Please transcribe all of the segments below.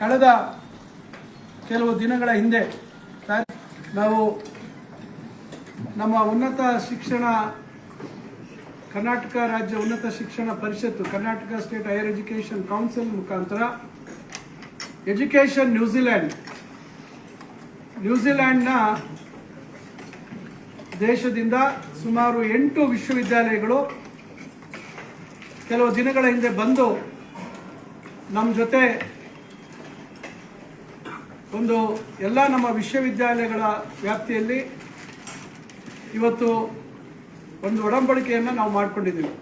ಕಳೆದ ಕೆಲವು ದಿನಗಳ ಹಿಂದೆ ನಾವು ನಮ್ಮ ಉನ್ನತ ಶಿಕ್ಷಣ ಕರ್ನಾಟಕ ರಾಜ್ಯ ಉನ್ನತ ಶಿಕ್ಷಣ ಪರಿಷತ್ತು, Karnataka state higher education council ಮುಖಾಂತರ ಎಜುಕೇಷನ್ ನ್ಯೂಜಿಲ್ಯಾಂಡ್ ನ್ಯೂಜಿಲ್ಯಾಂಡ್ನ ದೇಶದಿಂದ ಸುಮಾರು ಎಂಟು ವಿಶ್ವವಿದ್ಯಾಲಯಗಳು ಕೆಲವು ದಿನಗಳ ಹಿಂದೆ ಬಂದು ನಮ್ಮ ಜೊತೆ ಒಂದು ಎಲ್ಲ ನಮ್ಮ ವಿಶ್ವವಿದ್ಯಾಲಯಗಳ ವ್ಯಾಪ್ತಿಯಲ್ಲಿ ಇವತ್ತು ಒಂದು ಒಡಂಬಡಿಕೆಯನ್ನು ನಾವು ಮಾಡಿಕೊಂಡಿದ್ದೀವಿ.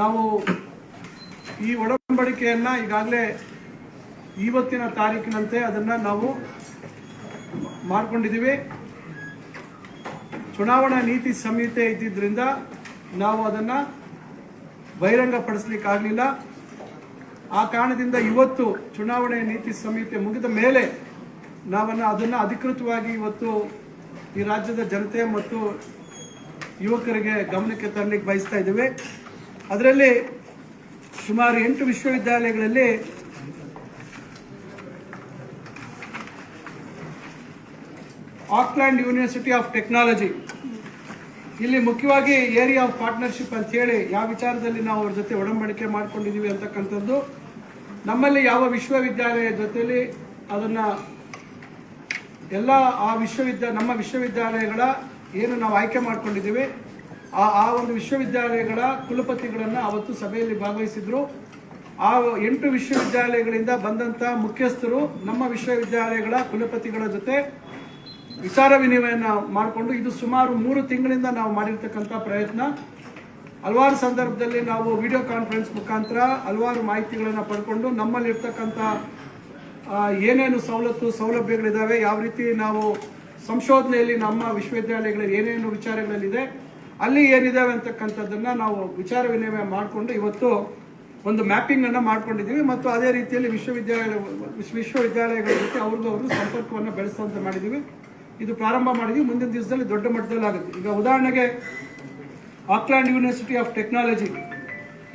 ನಾವು ಈ ಒಡಂಬಡಿಕೆಯನ್ನು ಈಗಾಗಲೇ ಇವತ್ತಿನ ತಾರೀಕಿನಂತೆ ಅದನ್ನು ನಾವು ಮಾಡ್ಕೊಂಡಿದ್ದೀವಿ. ಚುನಾವಣಾ ನೀತಿ ಸಂಹಿತೆ ಇದ್ದಿದ್ದರಿಂದ ನಾವು ಅದನ್ನು ಬಹಿರಂಗಪಡಿಸ್ಲಿಕ್ಕಾಗಲಿಲ್ಲ. ಆ ಕಾರಣದಿಂದ ಇವತ್ತು ಚುನಾವಣೆ ನೀತಿ ಸಂಹಿತೆ ಮುಗಿದ ಮೇಲೆ ನಾವನ್ನು ಅದನ್ನು ಅಧಿಕೃತವಾಗಿ ಇವತ್ತು ಈ ರಾಜ್ಯದ ಜನತೆ ಮತ್ತು ಯುವಕರಿಗೆ ಗಮನಕ್ಕೆ ತರಲಿಕ್ಕೆ ಬಯಸ್ತಾ ಇದ್ದೇವೆ. ಅದರಲ್ಲಿ ಸುಮಾರು ಎಂಟು ವಿಶ್ವವಿದ್ಯಾಲಯಗಳಲ್ಲಿ ಆಕ್ಲ್ಯಾಂಡ್ ಯೂನಿವರ್ಸಿಟಿ ಆಫ್ ಟೆಕ್ನಾಲಜಿ. ಇಲ್ಲಿ ಮುಖ್ಯವಾಗಿ ಏರಿಯಾ ಆಫ್ ಪಾರ್ಟ್ನರ್ಶಿಪ್ ಅಂತ ಹೇಳಿ ಯಾವ ವಿಚಾರದಲ್ಲಿ ನಾವು ಅವ್ರ ಜೊತೆ ಒಡಂಬಡಿಕೆ ಮಾಡ್ಕೊಂಡಿದೀವಿ ಅಂತಕ್ಕಂಥದ್ದು ನಮ್ಮಲ್ಲಿ ಯಾವ ವಿಶ್ವವಿದ್ಯಾಲಯ ಜೊತೆಯಲ್ಲಿ ಅದನ್ನ ಎಲ್ಲ ಆ ವಿಶ್ವವಿದ್ಯಾ, ನಮ್ಮ ವಿಶ್ವವಿದ್ಯಾಲಯಗಳ ಏನು ನಾವು ಆಯ್ಕೆ ಮಾಡ್ಕೊಂಡಿದ್ದೀವಿ, ಆ ಆ ಒಂದು ವಿಶ್ವವಿದ್ಯಾಲಯಗಳ ಕುಲಪತಿಗಳನ್ನು ಅವತ್ತು ಸಭೆಯಲ್ಲಿ ಭಾಗವಹಿಸಿದ್ರು. ಆ ಎಂಟು ವಿಶ್ವವಿದ್ಯಾಲಯಗಳಿಂದ ಬಂದಂಥ ಮುಖ್ಯಸ್ಥರು ನಮ್ಮ ವಿಶ್ವವಿದ್ಯಾಲಯಗಳ ಕುಲಪತಿಗಳ ಜೊತೆ ವಿಚಾರ ವಿನಿಮಯನ ಮಾಡಿಕೊಂಡು ಇದು ಸುಮಾರು ಮೂರು ತಿಂಗಳಿಂದ ನಾವು ಮಾಡಿರ್ತಕ್ಕಂಥ ಪ್ರಯತ್ನ. ಹಲವಾರು ಸಂದರ್ಭದಲ್ಲಿ ನಾವು ವಿಡಿಯೋ ಕಾನ್ಫರೆನ್ಸ್ ಮುಖಾಂತರ ಹಲವಾರು ಮಾಹಿತಿಗಳನ್ನು ಪಡ್ಕೊಂಡು ನಮ್ಮಲ್ಲಿರ್ತಕ್ಕಂಥ ಏನೇನು ಸವಲತ್ತು ಸೌಲಭ್ಯಗಳಿದ್ದಾವೆ ಯಾವ ರೀತಿ ನಾವು ಸಂಶೋಧನೆಯಲ್ಲಿ ನಮ್ಮ ವಿಶ್ವವಿದ್ಯಾಲಯಗಳಲ್ಲಿ ಏನೇನು ವಿಚಾರಗಳಲ್ಲಿದೆ, ಅಲ್ಲಿ ಏನಿದಾವೆ ಅಂತಕ್ಕಂಥದ್ದನ್ನು ನಾವು ವಿಚಾರ ವಿನಿಮಯ ಮಾಡಿಕೊಂಡು ಇವತ್ತು ಒಂದು ಮ್ಯಾಪಿಂಗನ್ನು ಮಾಡಿಕೊಂಡಿದ್ದೀವಿ ಮಾಡ್ಕೊಂಡಿದ್ದೀವಿ. ಮತ್ತು ಅದೇ ರೀತಿಯಲ್ಲಿ ವಿಶ್ವವಿದ್ಯಾಲಯ ವಿಶ್ವ- ವಿಶ್ವವಿದ್ಯಾಲಯಗಳ ಜೊತೆ ಅವ್ರದ್ದು ಅವರು ಸಂಪರ್ಕವನ್ನು ಬೆಳೆಸುವಂತೆ ಮಾಡಿದ್ದೀವಿ. ಇದು ಪ್ರಾರಂಭ ಮಾಡಿದ್ವಿ ಮುಂದಿನ ದಿವಸದಲ್ಲಿ ದೊಡ್ಡ ಮಟ್ಟದಲ್ಲಿ ಆಗುತ್ತೆ. ಈಗ ಉದಾಹರಣೆಗೆ ಆಕ್ಲ್ಯಾಂಡ್ ಯೂನಿವರ್ಸಿಟಿ ಆಫ್ ಟೆಕ್ನಾಲಜಿ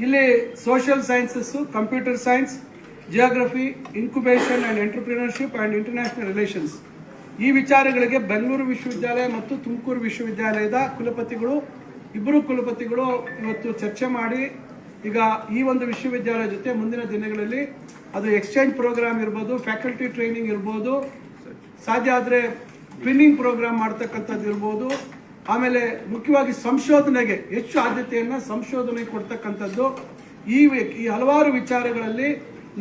ಇಲ್ಲಿ social sciences computer science geography incubation and entrepreneurship and international relations ಈ ವಿಚಾರಗಳಿಗೆ ಬೆಂಗಳೂರು ವಿಶ್ವವಿದ್ಯಾಲಯ ಮತ್ತು ತುಮಕೂರು ವಿಶ್ವವಿದ್ಯಾಲಯದ ಕುಲಪತಿಗಳು, ಇಬ್ಬರು ಕುಲಪತಿಗಳು ಇವತ್ತು ಚರ್ಚೆ ಮಾಡಿ, ಈಗ ಈ ಒಂದು ವಿಶ್ವವಿದ್ಯಾಲಯ ಜೊತೆ ಮುಂದಿನ ದಿನಗಳಲ್ಲಿ ಅದು ಎಕ್ಸ್ಚೇಂಜ್ ಪ್ರೋಗ್ರಾಮ್ ಇರ್ಬೋದು ಫ್ಯಾಕಲ್ಟಿ ಟ್ರೈನಿಂಗ್ ಇರ್ಬೋದು, ಸಾಧ್ಯ ಆದರೆ ಟ್ವಿನ್ನಿಂಗ್ ಪ್ರೋಗ್ರಾಮ್ ಮಾಡ್ತಕ್ಕಂಥದ್ದು ಇರ್ಬೋದು ಆಮೇಲೆ ಮುಖ್ಯವಾಗಿ ಸಂಶೋಧನೆಗೆ ಹೆಚ್ಚು ಆದ್ಯತೆಯನ್ನು ಸಂಶೋಧನೆಗೆ ಕೊಡ್ತಕ್ಕಂಥದ್ದು ಈ ಈ ಹಲವಾರು ವಿಚಾರಗಳಲ್ಲಿ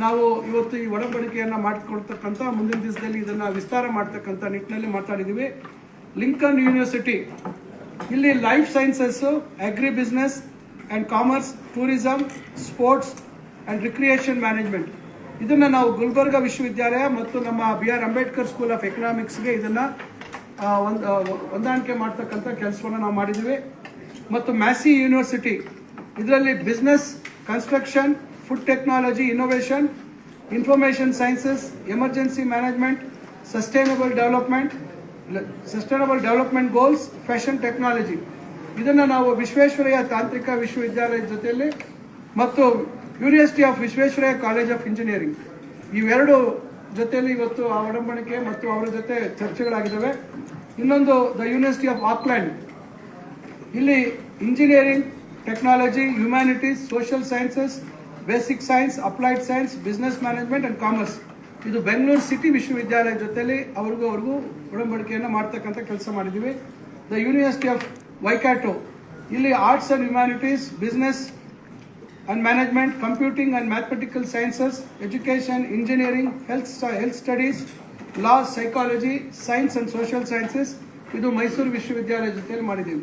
ನಾವು ಇವತ್ತು ಈ ಒಡಂಬಡಿಕೆಯನ್ನು ಮಾಡಿಕೊಡ್ತಕ್ಕಂಥ ಮುಂದಿನ ದಿವಸದಲ್ಲಿ ಇದನ್ನು ವಿಸ್ತಾರ ಮಾಡ್ತಕ್ಕಂಥ ನಿಟ್ಟಿನಲ್ಲಿ ಮಾತಾಡಿದ್ದೀವಿ. ಲಿಂಕನ್ ಯೂನಿವರ್ಸಿಟಿ, ಇಲ್ಲಿ life sciences agri business and commerce tourism sports and recreation management ಇದನ್ನು ನಾವು ಗುಲ್ಬರ್ಗ ವಿಶ್ವವಿದ್ಯಾಲಯ ಮತ್ತು ನಮ್ಮ B R Ambedkar School of ಎಕನಾಮಿಕ್ಸ್ಗೆ ಇದನ್ನು ಒಂದು ಹೊಂದಾಣಿಕೆ ಮಾಡ್ತಕ್ಕಂಥ ಕೆಲಸವನ್ನು ನಾವು ಮಾಡಿದ್ದೀವಿ ಮತ್ತು ಮ್ಯಾಸಿ ಯೂನಿವರ್ಸಿಟಿ, ಇದರಲ್ಲಿ business construction food technology innovation information sciences emergency management sustainable development sustainable development goals fashion technology ಇದನ್ನು ನಾವು ವಿಶ್ವೇಶ್ವರಯ್ಯ ತಾಂತ್ರಿಕ ವಿಶ್ವವಿದ್ಯಾಲಯದ ಜೊತೆಯಲ್ಲಿ ಮತ್ತು University of Visvesvaraya College of Engineering ಇವೆರಡು ಜೊತೆಯಲ್ಲಿ ಇವತ್ತು ಆ ಒಡಂಬಡಿಕೆ ಮತ್ತು ಅವರ ಜೊತೆ ಚರ್ಚೆಗಳಾಗಿದ್ದಾವೆ. ಇನ್ನೊಂದು ದ ಯೂನಿವರ್ಸಿಟಿ ಆಫ್ ಆಕ್ಲ್ಯಾಂಡ್ ಇಲ್ಲಿ engineering technology humanities social sciences basic science applied science business management and commerce ಇದು ಬೆಂಗಳೂರು ಸಿಟಿ ವಿಶ್ವವಿದ್ಯಾಲಯ ಜೊತೆಯಲ್ಲಿ ಅವ್ರಿಗೂ ಅವ್ರಿಗೂ ಒಡಂಬಡಿಕೆಯನ್ನು ಮಾಡ್ತಕ್ಕಂಥ ಕೆಲಸ ಮಾಡಿದ್ದೀವಿ. ದ ಯೂನಿವರ್ಸಿಟಿ ಆಫ್ ವೈಕ್ಯಾಟೋ ಇಲ್ಲಿ arts and humanities business and management, computing and mathematical sciences, education, engineering, health, health studies, law, psychology, science and social sciences ಇದು ಮೈಸೂರು ವಿಶ್ವವಿದ್ಯಾಲಯ ಜೊತೆಯಲ್ಲಿ ಮಾಡಿದ್ದೀವಿ